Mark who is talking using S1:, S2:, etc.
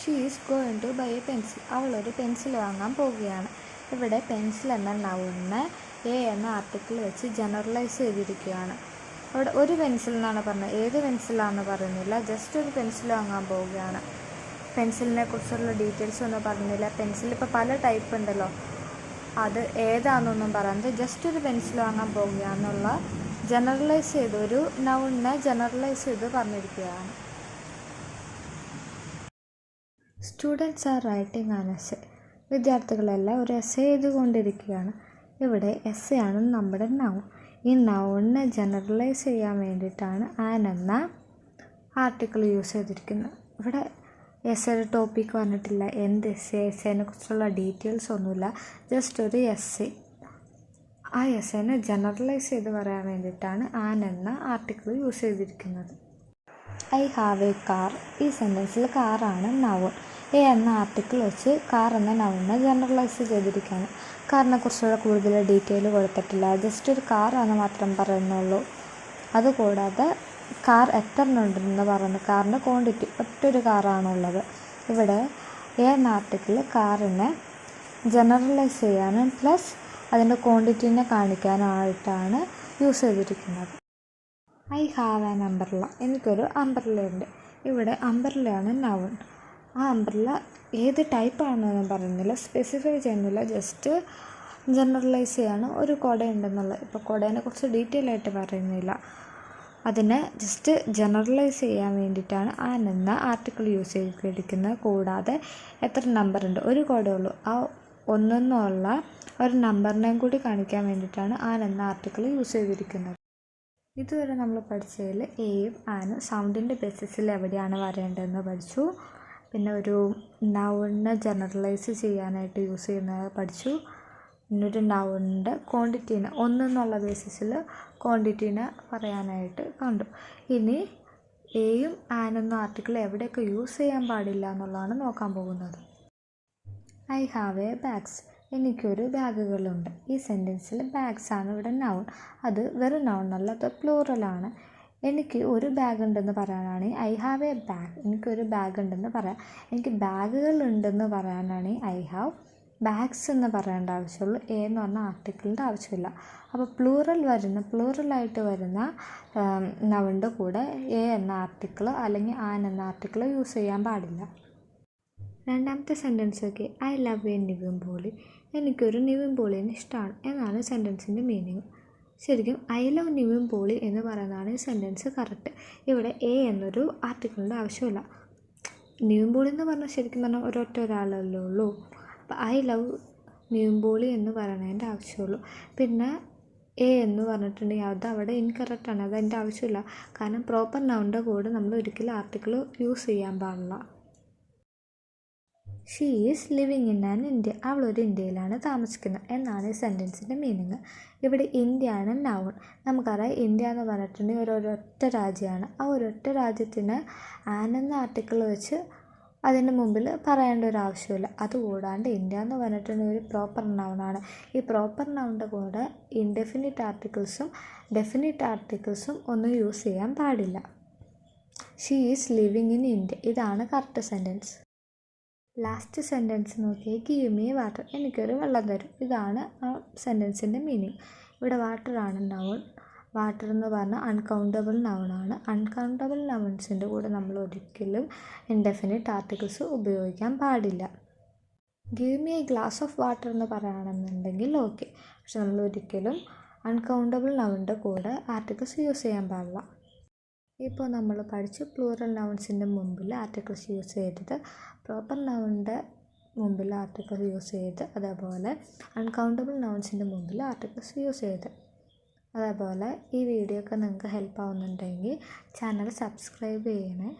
S1: She is going to buy a pencil അവളൊരു pencil വാങ്ങാൻ പോവുകയാണ്. ഇവിടെ പെൻസിൽ എന്ന നൗണ് എ എന്ന ആർട്ടിക്കിൾ വെച്ച് ജനറലൈസ് ചെയ്തിരിക്കുകയാണ്. അവിടെ ഒരു പെൻസിൽ എന്നാണ് പറഞ്ഞത്. ഏത് പെൻസിലാണെന്ന് പറയുന്നില്ല. ജസ്റ്റ് ഒരു പെൻസിൽ വാങ്ങാൻ പോവുകയാണ്. പെൻസിലിനെ കുറിച്ചുള്ള ഡീറ്റെയിൽസ് ഒന്നും പറഞ്ഞില്ല. പെൻസിൽ ഇപ്പോൾ പല ടൈപ്പ് ഉണ്ടല്ലോ. അത് ഏതാണെന്നൊന്നും പറയുന്നത് ജസ്റ്റ് ഒരു പെൻസിൽ വാങ്ങാൻ പോവുകയാണെന്നുള്ള ജനറലൈസ് ചെയ്ത് ഒരു നൗണിനെ ജനറലൈസ് ചെയ്ത് പറഞ്ഞിരിക്കുകയാണ്. Students are writing an essay വിദ്യാർത്ഥികളെല്ലാം ഒരു എസ് എഴുതിക്കൊണ്ടിരിക്കുകയാണ്. ഇവിടെ എസ് ആണ് നമ്മുടെ നൗൺ ഈ നൗണിനെ ജനറലൈസ് ചെയ്യാൻ വേണ്ടിയിട്ടാണ് ആൻ എന്ന ആർട്ടിക്കിൾ യൂസ് ചെയ്തിരിക്കുന്നത്. ഇവിടെ എസ് എ ടോപ്പിക്ക് വന്നിട്ടില്ല. എന്ത് എസ് എ എസ് എനെ കുറിച്ചുള്ള ഡീറ്റെയിൽസ് ഒന്നുമില്ല. ജസ്റ്റ് ഒരു എസ് എ ആ എസ് എനെ ജനറലൈസ് ചെയ്ത് പറയാൻ വേണ്ടിയിട്ടാണ് ആൻ എന്ന ആർട്ടിക്കിൾ യൂസ് ചെയ്തിരിക്കുന്നത്. ഐ ഹാവ് എ കാർ ഈ സെന്റൻസിൽ കാറാണ് നൗൺ എ എന്ന ആർട്ടിക്കിൾ വെച്ച് കാർ എന്ന നൗണിനെ ജനറലൈസ് ചെയ്തിരിക്കുകയാണ്. കാറിനെ കുറിച്ചുള്ള കൂടുതൽ ഡീറ്റെയിൽ കൊടുത്തിട്ടില്ല. ജസ്റ്റ് ഒരു കാറാണ് മാത്രം പറയുന്നുള്ളൂ. അതുകൂടാതെ കാർ എത്ര ഉണ്ടെന്ന് പറയുന്നു. കാറിന്റെ ക്വാണ്ടിറ്റി ഒറ്റൊരു കാറാണുള്ളത് ഇവിടെ എ എന്ന ആർട്ടിക്കിൾ കാറിനെ ജനറലൈസ് ചെയ്യാനും പ്ലസ് അതിന്റെ ക്വാണ്ടിറ്റീനെ കാണിക്കാനായിട്ടാണ് യൂസ് ചെയ്തിരിക്കുന്നത്. ഐ ഹാവ് ആൻ അംബർല എനിക്കൊരു അംബ്രല്ല ഉണ്ട്. ഇവിടെ അംബർലയാണ് നൗൺ ആ അംബ്രല്ല ഏത് ടൈപ്പാണെന്നൊന്നും പറയുന്നില്ല. സ്പെസിഫൈ ചെയ്യുന്നില്ല. ജസ്റ്റ് ജനറലൈസ് ചെയ്യാണ്. ഒരു കുട ഉണ്ടെന്നുള്ളത് ഇപ്പോൾ കുടേനെ കുറിച്ച് ഡീറ്റെയിൽ ആയിട്ട് പറയുന്നില്ല. അതിനെ ജസ്റ്റ് ജനറലൈസ് ചെയ്യാൻ വേണ്ടിയിട്ടാണ് ആൻ എന്ന ആർട്ടിക്കിൾ യൂസ് ചെയ്തിരിക്കുന്നത്. കൂടാതെ എത്ര നമ്പർ ഉണ്ട്? ഒരു കുടയേ ആ ഒന്നെന്നുള്ള ഒരു നമ്പറിനെയും കൂടി കാണിക്കാൻ വേണ്ടിയിട്ടാണ് ആൻ എന്ന ആർട്ടിക്കിൾ യൂസ് ചെയ്തിരിക്കുന്നത്. ഇതുവരെ നമ്മൾ പഠിച്ചതിൽ എയും ആനും സൗണ്ടിന്റെ ബേസിസിൽ എവിടെയാണ് വരേണ്ടതെന്ന് പഠിച്ചു. പിന്നെ ഒരു നൗണിനെ ജനറലൈസ് ചെയ്യാനായിട്ട് യൂസ് ചെയ്യുന്നത് പഠിച്ചു. പിന്നെ ഒരു നൗണിന്റെ ക്വാണ്ടിറ്റീനെ ഒന്നെന്നുള്ള ബേസിസിൽ ക്വാണ്ടിറ്റീനെ പറയാനായിട്ട് കണ്ടു. ഇനി എയും ആൻ എന്ന ആർട്ടിക്കിൾ എവിടെയൊക്കെ യൂസ് ചെയ്യാൻ പാടില്ല എന്നുള്ളതാണ് നോക്കാൻ പോകുന്നത്. ഐ ഹാവ് എ ബാഗ്സ് എനിക്കൊരു ബാഗുകളുണ്ട്. ഈ സെന്റൻസിൽ ബാഗ്സ് ആണ് ഇവിടെ നൗൺ അത് വെറും നൗൺ അല്ല അത് പ്ലൂറലാണ് എനിക്ക് ഒരു ബാഗ് ഉണ്ടെന്ന് പറയാനാണ്. ഐ ഹാവ് എ ബാഗ് എനിക്കൊരു ബാഗ് ഉണ്ടെന്ന് പറയാം. എനിക്ക് ബാഗുകൾ ഉണ്ടെന്ന് പറയാനാണ്. ഐ ഹാവ് ബാഗ്സ് എന്ന് പറയേണ്ട ആവശ്യമുള്ളൂ. എ എന്ന് പറഞ്ഞ ആർട്ടിക്കിളിന്റെ ആവശ്യമില്ല. അപ്പോൾ പ്ലൂറൽ വരുന്ന പ്ലൂറലായിട്ട് വരുന്ന നൗണിന്റെ കൂടെ എ എന്ന ആർട്ടിക്കിൾ അല്ലെങ്കിൽ ആൻ എന്ന ആർട്ടിക്കിൾ യൂസ് ചെയ്യാൻ പാടില്ല. രണ്ടാമത്തെ സെന്റൻസ് ഒക്കെ I love a Nivin Pauly എനിക്കൊരു നിവിൻ പോളിനെ ഇഷ്ടമാണ് എന്നാണ് സെന്റൻസിന്റെ മീനിങ് ശരിക്കും ഐ ലവ് ന്യൂയും പോളി എന്ന് പറയുന്നതാണ് ഈ സെന്റൻസ് കറക്റ്റ് ഇവിടെ എ എന്നൊരു ആർട്ടിക്കിളിന്റെ ആവശ്യമില്ല. ന്യൂയും പോളി എന്ന് പറഞ്ഞാൽ ശരിക്കും പറഞ്ഞാൽ ഒരൊറ്റ ഒരാളല്ലേ ഉള്ളൂ. അപ്പോൾ ഐ ലവ് ന്യൂയും പോളി എന്ന് പറയുന്നതിന്റെ ആവശ്യമുള്ളൂ. പിന്നെ എ എന്ന് പറഞ്ഞിട്ടുണ്ടെങ്കിൽ അത് അവിടെ ഇൻകറക്റ്റാണ് അത് അതിന്റെ ആവശ്യമില്ല. കാരണം പ്രോപ്പർ നൗണിന്റെ കൂടെ നമ്മൾ ഒരിക്കലും ആർട്ടിക്കിൾ യൂസ് ചെയ്യാൻ പാടില്ല. She is living in an India അവൾ ഒരു ഇന്ത്യയിലാണ് താമസിക്കുന്നത്. എന്നാണ് ഈ സെന്റൻസിന്റെ മീനിങ് ഇവിടെ ഇന്ത്യ ആണ് നൗൺ നമുക്കറിയാം ഇന്ത്യ എന്ന് പറഞ്ഞിട്ടുണ്ടെങ്കിൽ ഒരു ഒരൊറ്റ രാജ്യമാണ്. ആ ഒരൊറ്റ രാജ്യത്തിന് ആൻ എന്ന ആർട്ടിക്കിൾ വെച്ച് അതിന്റെ മുമ്പിൽ പറയേണ്ട ഒരു ആവശ്യമില്ല. അതുകൂടാണ്ട് ഇന്ത്യ എന്ന് പറഞ്ഞിട്ടുണ്ടെങ്കിൽ ഒരു പ്രോപ്പർ നൗണാണ് ഈ പ്രോപ്പർ നൗണിന്റെ കൂടെ ഇൻഡെഫിനിറ്റ് ആർട്ടിക്കിൾസും ഡെഫിനിറ്റ് ആർട്ടിക്കിൾസും ഒന്നും യൂസ് ചെയ്യാൻ പാടില്ല. She is living in India ഇതാണ് കറക്റ്റ് സെന്റൻസ് ലാസ്റ്റ് സെന്റൻസ് നോക്കിയാൽ ഗീവ് മീ വാട്ടർ എനിക്കൊരു വെള്ളം തരും. ഇതാണ് ആ സെന്റൻസിന്റെ മീനിങ് ഇവിടെ വാട്ടറാണ് നൗൺ വാട്ടർ എന്ന് പറഞ്ഞാൽ അൺകൗണ്ടബിൾ നൗണാണ് അൺകൗണ്ടബിൾ നൗൺസിന്റെ കൂടെ നമ്മൾ ഒരിക്കലും ഇൻഡെഫിനിറ്റ് ആർട്ടിക്കിൾസ് ഉപയോഗിക്കാൻ പാടില്ല. Give me a glass of water എന്ന് പറയുകയാണെന്നുണ്ടെങ്കിൽ ഓക്കെ പക്ഷെ നമ്മൾ ഒരിക്കലും അൺകൗണ്ടബിൾ നൗണിന്റെ കൂടെ ആർട്ടിക്കിൾസ് യൂസ് ചെയ്യാൻ പാടില്ല. ഇപ്പോൾ നമ്മൾ പഠിച്ച് പ്ലൂറൽ നൗൺസിന്റെ മുമ്പിൽ ആർട്ടിക്കിൾസ് യൂസ് ചെയ്തത്. പ്രോപ്പർ നൗണിന്റെ മുമ്പിൽ ആർട്ടിക്കിൾസ് യൂസ് ചെയ്ത് അതേപോലെ അൺകൗണ്ടബിൾ നൗൺസിന്റെ മുമ്പിൽ ആർട്ടിക്കിൾസ് യൂസ് ചെയ്ത്. അതേപോലെ ഈ വീഡിയോ ഒക്കെ നിങ്ങൾക്ക് ഹെൽപ്പ് ആവുന്നുണ്ടെങ്കിൽ ചാനൽ സബ്സ്ക്രൈബ് ചെയ്യണേ.